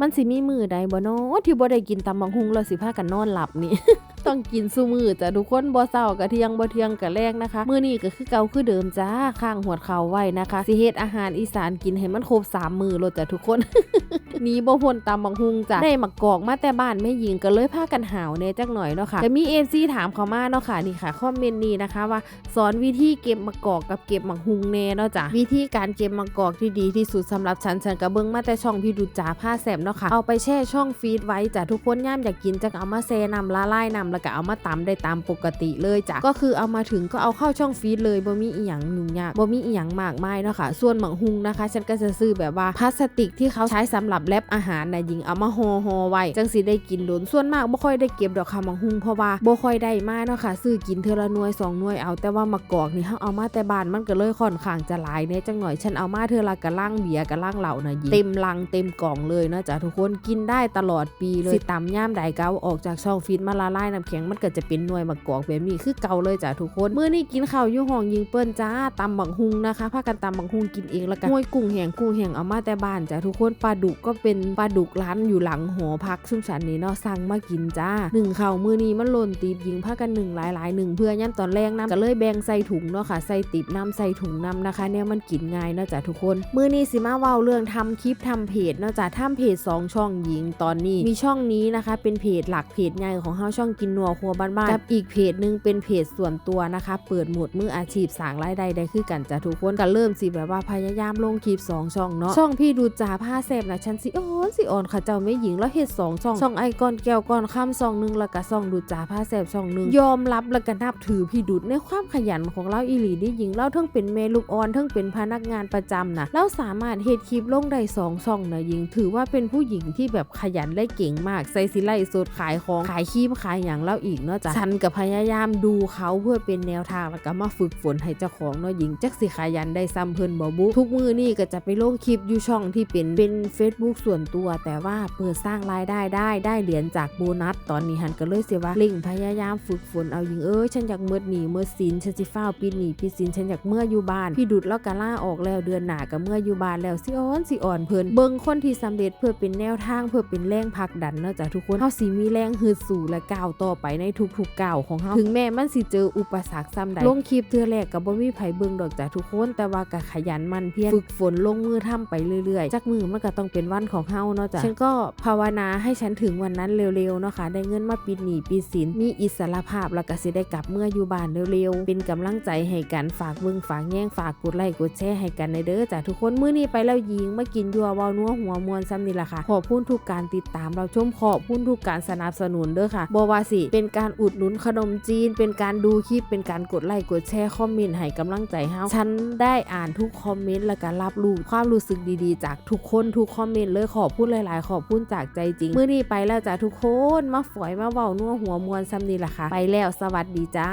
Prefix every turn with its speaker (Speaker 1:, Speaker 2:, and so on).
Speaker 1: มันสิมีมือใดบ่เนาะที่บ่ได้กินตำบักหุงแล้วสิพากันนอนหลับนี่ ต้องกินซุมือจ้ะทุกคนบ่เศร้ากะเที่ยงบ่เที่ยงกะแรกนะคะ มื้อนี้ก็คือเก่าคือเดิมจ้าข้างหัวเข่าไว้นะคะ สิเฮ็ดอาหารอีสานกินให้มันครบ3มื้อโลดจ้ะทุกคนนีบ่พ้นตำบักหุงจ้ะได้มักกอกมาแต่บ้านแม่หญิงก็เลยพากันหาวแน่จักหน่อยเนาะค่ะจะมี FC ถามเขามาเนาะค่ะนี่ค่ะคอมเมนต์นี้นะคะว่า สอนวิธีเก็บมะกกอกกับเก็บมักหุงแน่เนาะจ้ะวิธีการเก็บมะกกอกที่ดีที่สุดสำหรับฉันฉันกระเบิ้งมาแต่ช่องพี่ดูจ่าผ้าแสบเนาะค่ะเอาไปแช่ช่องฟีดไว้จ้ะทุกคนย่ามอยากกินจะเอามาแช่น้ำละลายน้ำแล้วก็เอามาตำได้ตามปกติเลยจ้ะก็คือเอามาถึงก็เอาเข้าช่องฟีดเลยบ่มีอีหยังยุ่งยากบ่มีอีหยังมากมายเนาะค่ะส่วนหมักหุงนะคะ ฉันก็จะซื้อแบบว่าพลาสติกที่เขาใช้สำหรับแรปอาหารนะยิงเอามาห่อห่อไว้จังสิได้กินโดนส่วนมากบ่ค่อยได้เก็บดอกค่ะหมักหุงเพราะว่าบ่ค่อยได้มาเนาะค่ะซื้อกินเทอละหน่วยสองหน่วยเอาแต่ว่ามะกอกนี่เฮาเอามาแต่บ้านมันก็เลยค่อนข้างจะหลายเนี่ยจังหน่อยฉันเอามาเทอละกะล่างเบียร์กะล่างเหล่านะยิงเต็มลังเต็มกล่องเลยนะจ้ะทุกคนกินได้ตลอดปีเลยสิตำย่ามใดเกาออกจากช่องฟิตมาละลายน้ำแข็งมันก็จะเป็นหน่วยมะกอกแบบนี้คือเก่าเลยจ้ะทุกคนเมื้อนี้กินข้าวยู่ห้องยิงเปิ้นจ้าตำบักฮุงนะคะพากันตำบักฮุงกินเองแล้วกันห้วยกุ้งแห้งกุ้งแห้งเอามาแต่บ้านจ้ะทุกคนปลาดุกก็เป็นปลาดุกร้านอยู่หลังหอพักซุ่มฉันนี่เนาะสั่งมากินจ้าหนึ่งข้าวมื้อนี้มันหล่นตีบยิงพากันหนึ่งหลายๆหนึ่งเพื่อย่ำตอนแรกน้ำก็เลยแบ่งใส่ถุงเนาะค่ะใส่ติบน้ำใส่ถุงน้ำนะคะ เนี่ยมันกินง่ายเนาะจ้ะทุกคนมื้อนี้สิมาเว้าเรื่องทำคลิปทำเพจเนาะจ้ะทำเพจสองช่องหญิงตอนนี้ มีช่องนี้นะคะเป็นเพจหลักเพจใหญ่ของเฮาช่องกินนัวครัวบ้านๆกับอีกเพจหนึงเป็นเพจส่วนตัวนะคะ เปิดหมดมืออาชีพสางรายได้ได้คือกันจะทุกคนก็เริ่มสิแบบว่าพยายามลงคลิปสองช่องเนาะช่องพี่ดูจ่าผ้าแซบนะฉันสิอ่อนสิอ่อนค่ะเจ้าไม่หญิงแล้วเฮ็ดสองช่องช่องไอก้อนแก้วก้อนข้ามช่องนึงแล้วก็ช่องดูจ่าผ้าแซบช่องหนึงยอมรับแล้วก็นับถือพี่ดุดในความขยันของเราอีหลีนี่หญิงเราทั้งเป็นเมลูกอ่อนทั้งเป็นพนักงานประจำนะแล้วสามารถเฮ็ดคลิปลงได้สองช่องนะหญิงถือว่าเป็นผูู้้หญิงที่แบบขยันและเก่งมากใส่สิไลสดขายของขายคีมขายอย่างเล่าอีกเนาะจ้ะฉันกับพยายามดูเขาเพื่อเป็นแนวทางแล้วก็มาฝึกฝนให้เจ้าของเนาะหญิงจักสิขยันได้ซ้ำเพิ่นบ่บุทุกมือนี่ก็จะไปลงคลิปอยู่ช่องที่เป็นเป็น Facebook ส่วนตัว แต่ว่าเปิดสร้างรายได้ได้ได้เหรียญจากโบนัส ตอนนี้หันก็เลยเสียว่าล่งพยายามฝึกฝนเอาหญิงเอ้ยฉันอยากเมื่อหนีเมื่อสินฉันสิฟ้าวปีหนีปีสินฉันอยากเมื่ออยู่บ้านพี่ดุดแล้วก็ล่าออกแล้วเดือนหนาก็เมื่ออยู่บ้านแล้วสิอ่อนสิอ่อนเพิ่นเบิ่งคนที่สำเร็จเพื่อเป็นแนวทางเพื่อเป็นแรงผลักดันเนาะจ้ะทุกคนเฮาสิมีแรงฮึดสู้และก้าวต่อไปในทุกๆก้าวของเฮาถึงแม้มันสิเจออุปสรรคซ้ำใดลงคลิปเทื่อแรกก็บ่มีไผเบิ่งดอกจ้ะทุกคน แต่ว่าก็ขยันมันเพียรฝึกฝนลงมือทำไปเรื่อยๆจักมือมันก็ต้องเป็นวันของเฮาเนาะจ้ะฉันก็ภาวนาให้ฉันถึงวันนั้นเร็วๆเนาะค่ะได้เงินมาปิดหนี้ปิดสินมีอิสรภาพแล้วก็สิได้กลับเมื่ออยู่บ้านเร็วๆเป็นกำลังใจให้กันฝากเบิ่งฝากแย่งฝากกดไลค์กดแชร์ให้กันในเด้อจ้ะทุกคนมื้อนี้ไปแล้วยิงมากินยัววานัวหัวมวนซ้ำนี่ล่ะค่ะ ขอบคุณทุกการติดตามเราชมขอบคุณทุกการสนับสนุนเด้อค่ะบว่าสิ เป็นการอุดหนุนขนมจีน เป็นการดูคลิป เป็นการกดไลค์กดแชร์คอมเมนต์ให้กำลังใจเฮาฉันได้อ่านทุกคอมเมนต์และก็รับรู้ความรู้สึกดีๆ จากทุกคนทุกคอมเมนต์เลยขอบคุณหลายๆ ขอบคุณจากใจจริงเมื้อนี้ไปแล้วจ้ะทุกคนมาฝอยมาเว้านัวหัวมวนซ้ำนี่แหละค่ะ ไปแล้วสวัสดีจ้า